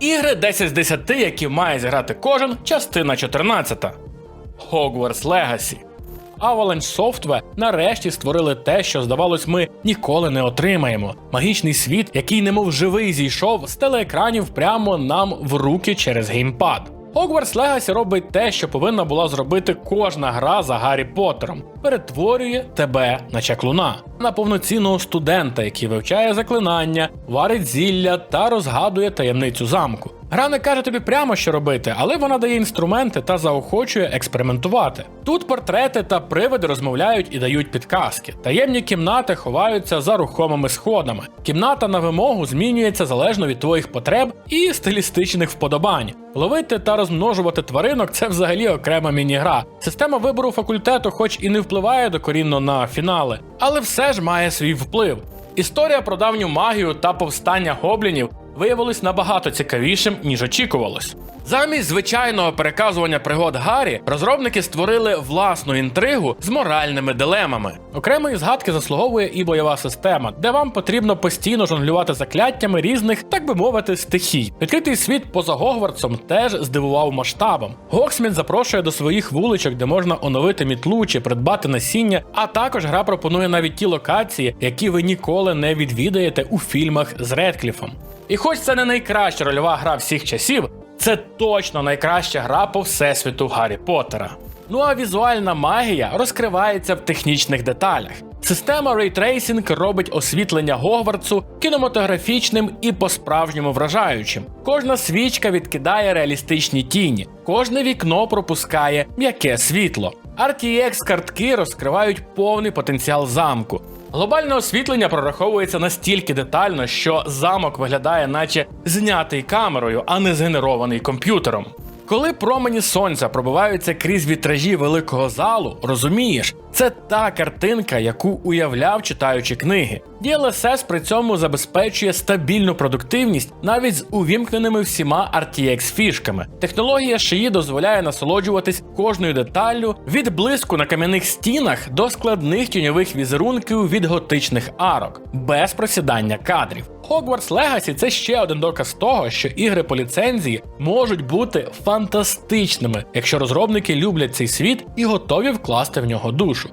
Ігри 10 з 10, які має зіграти кожен, частина 14. Hogwarts Legacy. Avalanche Software нарешті створили те, що, здавалось, ми ніколи не отримаємо. Магічний світ, який немов живий зійшов з телеекранів прямо нам в руки через геймпад. Hogwarts Legacy робить те, що повинна була зробити кожна гра за Гаррі Поттером. Перетворює тебе на чаклуна, на повноцінного студента, який вивчає заклинання, варить зілля та розгадує таємницю замку. Гра не каже тобі прямо, що робити, але вона дає інструменти та заохочує експериментувати. Тут портрети та привиди розмовляють і дають підказки. Таємні кімнати ховаються за рухомими сходами. Кімната на вимогу змінюється залежно від твоїх потреб і стилістичних вподобань. Ловити та розмножувати тваринок це взагалі окрема міні-гра. Система вибору факультету, хоч і не впливає докорінно на фінали, але все ж має свій вплив. Історія про давню магію та повстання гоблінів виявилось набагато цікавішим, ніж очікувалось. Замість звичайного переказування пригод Гаррі, розробники створили власну інтригу з моральними дилемами. Окремої згадки заслуговує і бойова система, де вам потрібно постійно жонглювати закляттями різних, так би мовити, стихій. Відкритий світ поза Гогвартсом теж здивував масштабом. Гоксмін запрошує до своїх вуличок, де можна оновити мітлу чи придбати насіння. А також гра пропонує навіть ті локації, які ви ніколи не відвідаєте у фільмах з Редкліфом. І хоч це не найкраща рольова гра всіх часів, це точно найкраща гра по всесвіту Гаррі Поттера. Ну а візуальна магія розкривається в технічних деталях. Система Tracing робить освітлення Гогвартсу кінематографічним і по-справжньому вражаючим. Кожна свічка відкидає реалістичні тіні, кожне вікно пропускає м'яке світло. RTX картки розкривають повний потенціал замку. Глобальне освітлення прораховується настільки детально, що замок виглядає, наче знятий камерою, а не згенерований комп'ютером. Коли промені сонця пробиваються крізь вітражі великого залу, розумієш, це та картинка, яку уявляв читаючи книги. DLSS при цьому забезпечує стабільну продуктивність навіть з увімкненими всіма RTX фішками. Технологія шиї дозволяє насолоджуватись кожною деталлю від блиску на кам'яних стінах до складних тіньових візерунків від готичних арок, без просідання кадрів. Hogwarts Legacy – це ще один доказ того, що ігри по ліцензії можуть бути фантастичними, якщо розробники люблять цей світ і готові вкласти в нього душу.